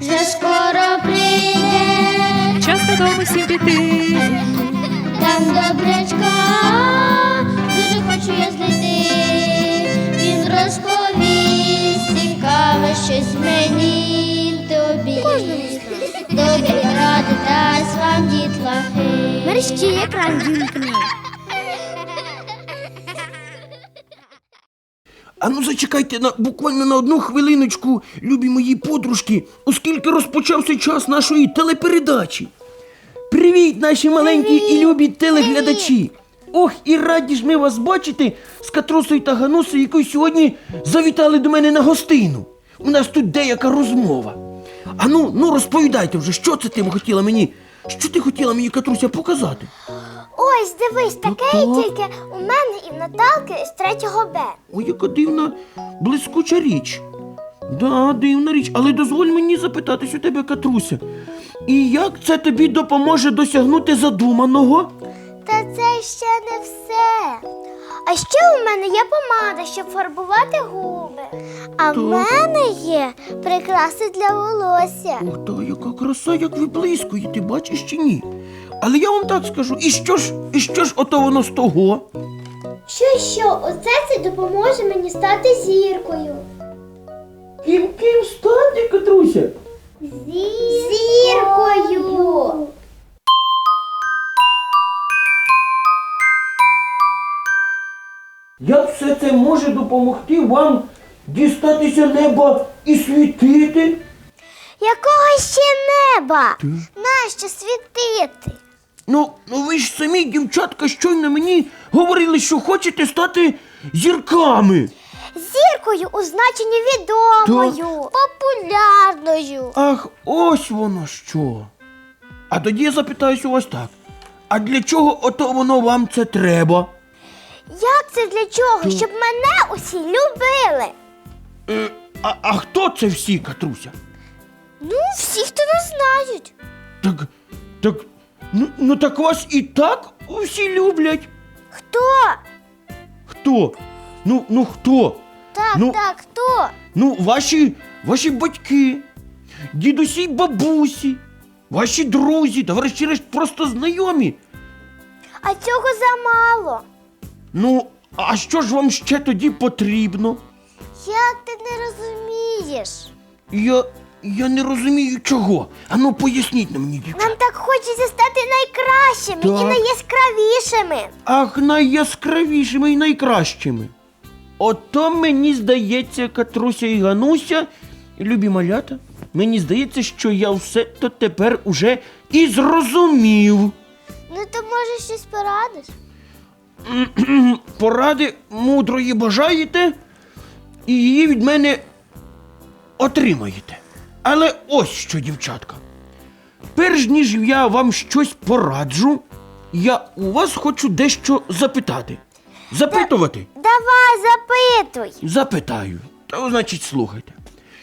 вже скоро прийде, Час додому всім піти. там добрячка, дуже хочу я знайти. Він розповість цікаве щось мені тобі. Добрі ради дасть вам дітлахи. Мерщі екран вімкни. А ну зачекайте на буквально на одну хвилиночку, любі мої подружки, оскільки розпочався час нашої телепередачі. Привіт, наші маленькі і любі телеглядачі! Ох, і раді ж ми вас бачити з Катрусою та Ганусою, які сьогодні завітали до мене на гостину. У нас тут деяка розмова. А ну, ну розповідайте вже, що це ти хотіла мені? Що ти хотіла мені, Катруся, показати? Ось дивись, таке так. тільки у мене і в Наталки з третього Б. Ой, яка дивна, блискуча річ. Да, дивна річ, але дозволь мені запитатись у тебе, Катруся. І як це тобі допоможе досягнути задуманого? Та це ще не все. А ще у мене є помада, щоб фарбувати губи. А в Так. мене є прикраси для волосся. Ох, та яка краса, як виблискує, ти бачиш чи ні? Але я вам так скажу, і що ж, і що ж ото воно з того? Що що, оце це допоможе мені стати зіркою. Ким ким стати, Катруся? Зіркою. Як все це може допомогти вам дістатися неба і світити? Якого ще неба? Нащо світити? Ну, ну ви ж самі, дівчатка, щойно мені говорили, що хочете стати зірками. Зіркою у значенні відомою, популярною. Ах, ось воно що. А тоді я запитаюсь у вас так. А для чого ото воно вам це треба? Як це для чого? Щоб мене усі любили. Е, а, а хто це всі, Катруся? Ну, всі, хто нас знають. Так, так, ну, ну так вас і так усі люблять. Хто? Хто? Ну, ну хто? Так, Ну. так, хто? Ну, ваші, ваші батьки, дідусі й бабусі, ваші друзі, та врешті-решт просто знайомі. А цього замало. Ну, а що ж вам ще тоді потрібно? Як ти не розумієш? Я. я не розумію чого. Ану, поясніть на мені, дівчата. Нам так хочеться стати найкращими і Так. найяскравішими. Ах, найяскравішими і найкращими. Ото мені здається, Катруся і Гануся, любі малята, мені здається, що я все то тепер уже і зрозумів. Ну то може щось порадиш? Поради мудрої бажаєте і її від мене отримаєте. Але ось що, дівчатка. Перш ніж я вам щось пораджу, я у вас хочу дещо запитати. Запитувати? Давай, запитуй. Запитаю. То значить, слухайте.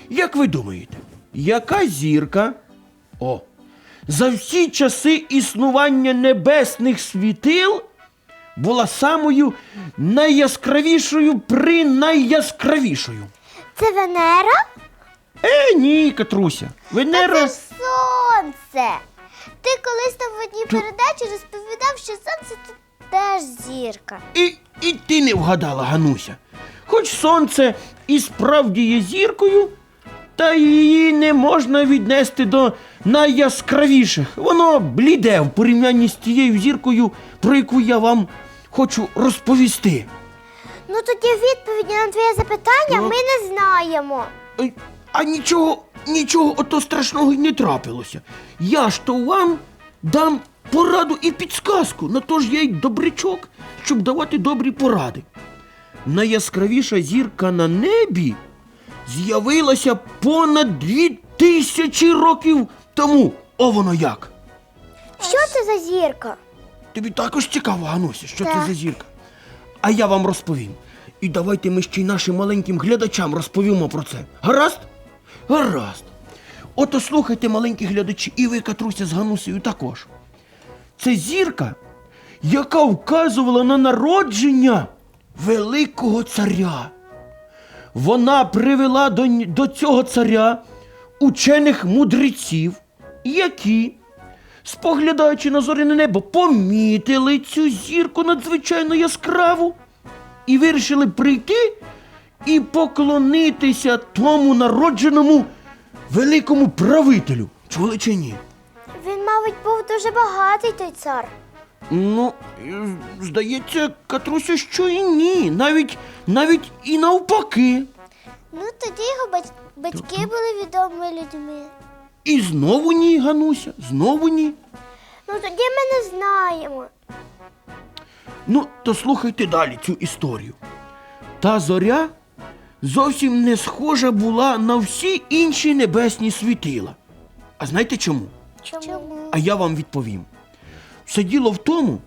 Як ви думаєте, яка зірка о, за всі часи існування небесних світил була самою найяскравішою при найяскравішою? Це Венера? Е, ні, Катруся. Венера. Це ж сонце. Ти колись там в одній передачі розповідав, що сонце це теж зірка. І, і ти не вгадала, Гануся. Хоч сонце і справді є зіркою, та її не можна віднести до найяскравіших. Воно бліде в порівнянні з тією зіркою, про яку я вам хочу розповісти. Ну тоді відповіді на твоє запитання Ну. ми не знаємо. Ой, А нічого, нічого ото страшного й не трапилося. Я ж то вам дам пораду і підсказку. На то ж я й добрячок, щоб давати добрі поради. Найяскравіша зірка на небі з'явилася понад дві тисячі років тому. О, воно як. Що це за зірка? Тобі також цікаво, Гануся, що це Так. за зірка. А я вам розповім. І давайте ми ще й нашим маленьким глядачам розповімо про це. Гаразд? Гаразд. Ото слухайте, маленькі глядачі, і ви, Катруся з Ганусею також. Це зірка, яка вказувала на народження великого царя. Вона привела до, до цього царя учених мудреців, які, споглядаючи на зоряне небо, помітили цю зірку надзвичайно яскраву і вирішили прийти і поклонитися тому народженому великому правителю. Чули чи ні? Він, мабуть, був дуже багатий той цар. Ну, здається, Катруся, що і ні. Навіть навіть і навпаки. Ну, тоді його бать- батьки були відомими людьми. І знову ні, Гануся, знову ні. Ну тоді ми не знаємо. Ну, то слухайте далі цю історію. Та зоря зовсім не схожа була на всі інші небесні світила. А знаєте чому? Чому? А я вам відповім. Все діло в тому,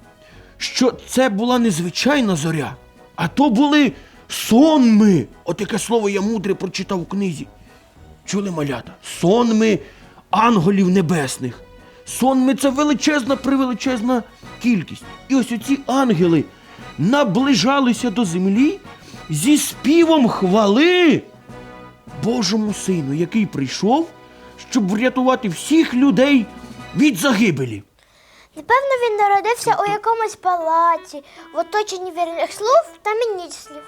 що це була незвичайна зоря, а то були сонми. От яке слово я мудре прочитав у книзі. Чули малята? Сонми анголів небесних. Сонми це величезна превеличезна кількість. І ось оці ангели наближалися до землі зі співом хвали Божому Сину, який прийшов, щоб врятувати всіх людей від загибелі. Напевно, він народився у якомусь палаці, в оточенні вірних слов та міністрів.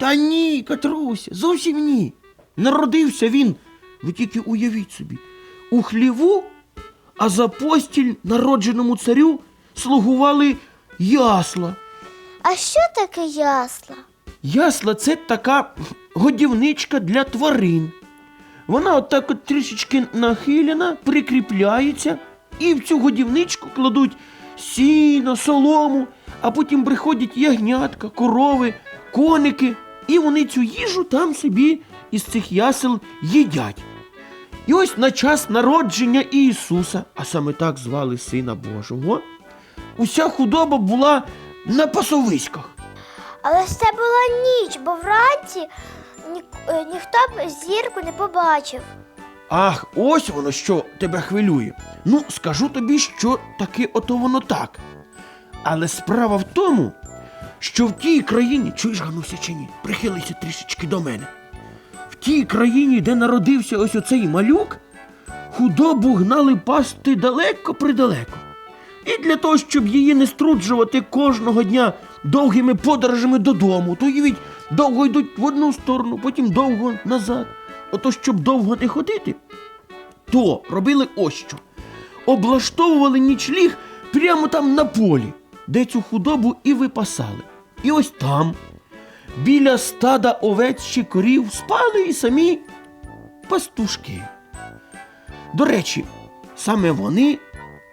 Та ні, Катруся, зовсім ні. Народився він, ви тільки уявіть собі, у хліву, а за постіль народженому царю слугували ясла. А що таке ясла? Ясла це така годівничка для тварин. Вона отак от трішечки нахилена, прикріпляється, і в цю годівничку кладуть сіно, солому, а потім приходять ягнятка, корови, коники, і вони цю їжу там собі із цих ясел їдять. І ось на час народження Ісуса, а саме так звали Сина Божого, уся худоба була на пасовиськах. Але це була ніч, бо вранці ні, е, ніхто б зірку не побачив. Ах, ось воно що тебе хвилює. Ну, скажу тобі, що таки ото воно так. Але справа в тому, що в тій країні, чуєш, Гануся чи ні, прихилися трішечки до мене. В тій країні, де народився ось оцей малюк, худобу гнали пасти далеко-придалеко. І для того, щоб її не струджувати кожного дня довгими подорожами додому, то уявіть, довго йдуть в одну сторону, потім довго назад. Ото щоб довго не ходити, то робили ось що. Облаштовували нічліг прямо там на полі, де цю худобу і випасали. І ось там, біля стада овець чи корів, спали і самі пастушки. До речі, саме вони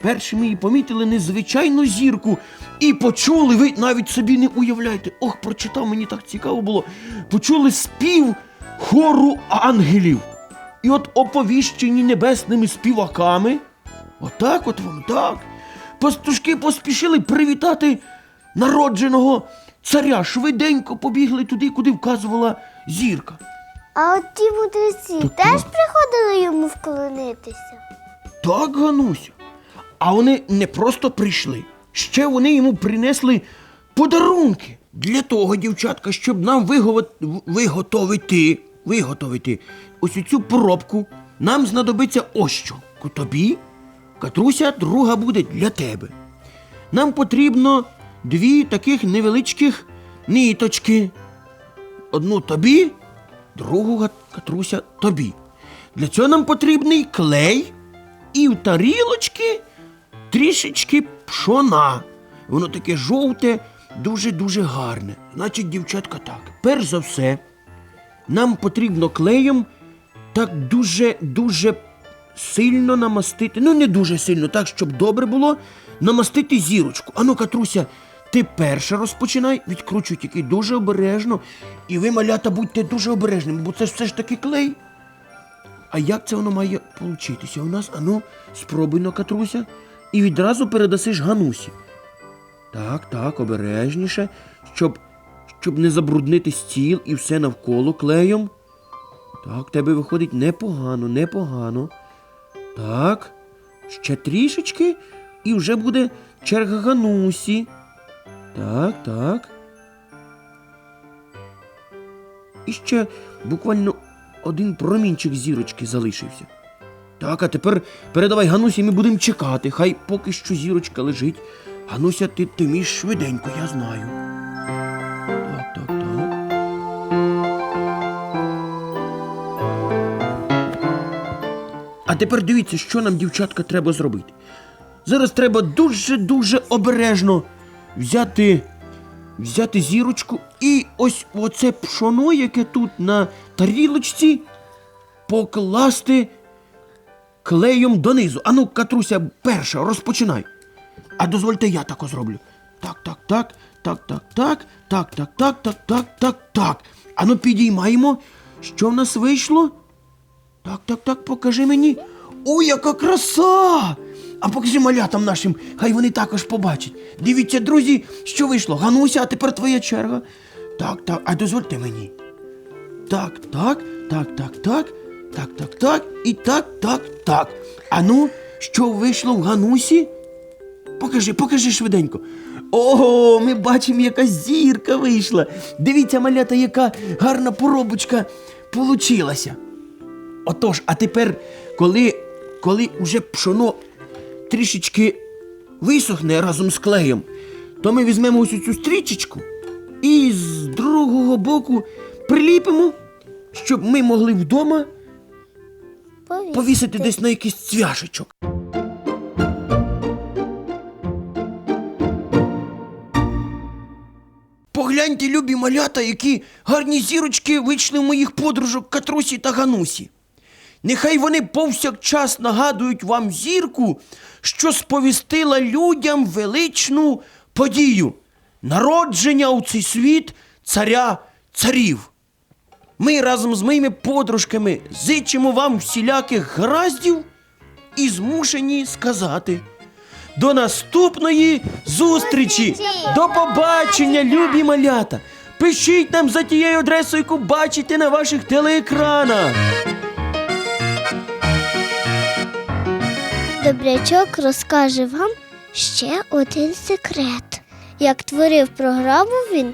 першими і помітили незвичайну зірку і почули, ви навіть собі не уявляєте. Ох, прочитав, мені так цікаво було. Почули спів хору ангелів. І от оповіщені небесними співаками, отак от воно так. Пастушки поспішили привітати народженого царя. Швиденько побігли туди, куди вказувала зірка. А от ті мудреці Так, теж ну. приходили йому вклонитися. Так, Гануся. А вони не просто прийшли. Ще вони йому принесли подарунки для того, дівчатка, щоб нам виго- виготовити, виготовити ось цю поробку. Нам знадобиться ось що. Тобі, Катруся, друга буде для тебе. Нам потрібно дві таких невеличких ниточки. Одну тобі, другу Катруся тобі. Для цього нам потрібний клей і в тарілочки трішечки пшона. Воно таке жовте, дуже-дуже гарне. Значить, дівчатка, так. Перш за все, нам потрібно клеєм так дуже-дуже сильно намастити. Ну, не дуже сильно, так, щоб добре було, намастити зірочку. Ану, Катруся, ти перша розпочинай, відкручуй тільки дуже обережно. І ви, малята, будьте дуже обережними, бо це ж все ж таки клей. А як це воно має получитися у нас? Ану, спробуй но, Катруся, і відразу передасиш Ганусі. Так, так, обережніше, щоб, щоб не забруднити стіл і все навколо клеєм. Так, тебе виходить непогано, непогано. Так, ще трішечки, і вже буде черга Ганусі. Так, так. І ще буквально один промінчик зірочки залишився. Так, а тепер передавай Ганусі, ми будемо чекати. Хай поки що зірочка лежить. Гануся, ти, ти вмієш швиденько, я знаю. Так, так, так. А тепер дивіться, що нам, дівчатка, треба зробити. Зараз треба дуже-дуже обережно взяти, взяти зірочку і ось оце пшоно, яке тут на тарілочці, покласти клеєм донизу. Ану, Катруся, перша, розпочинай. А дозвольте, я тако зроблю. Так, так, так, так, так, так, так, так, так, так, так, так, так. Ану, підіймаємо. Що в нас вийшло? Так, так, так, покажи мені. Ой, яка краса! А покажи малятам нашим, хай вони також побачать. Дивіться, друзі, що вийшло. Гануся, а тепер твоя черга. Так, так, а дозвольте мені. Так, так, так, так, так, так, так, так, і так, так, так. А ну, що вийшло в Ганусі? Покажи, покажи швиденько. Ого, ми бачимо, яка зірка вийшла. Дивіться, малята, яка гарна поробочка получилася. Отож, а тепер, коли, коли уже пшоно трішечки висохне разом з клеєм, то ми візьмемо ось цю стрічечку і з другого боку приліпимо, щоб ми могли вдома повісити десь на якийсь цвяшечок. Погляньте, любі малята, які гарні зірочки вийшли в моїх подружок Катрусі та Ганусі. Нехай вони повсякчас нагадують вам зірку, що сповістила людям величну подію народження у цей світ царя царів. Ми разом з моїми подружками зичимо вам всіляких гараздів і змушені сказати. До наступної зустрічі! Зустрічі! До побачення, любі малята! Пишіть нам за тією адресою, яку бачите на ваших телеекранах. Добрячок розкаже вам ще один секрет. Як творив програму він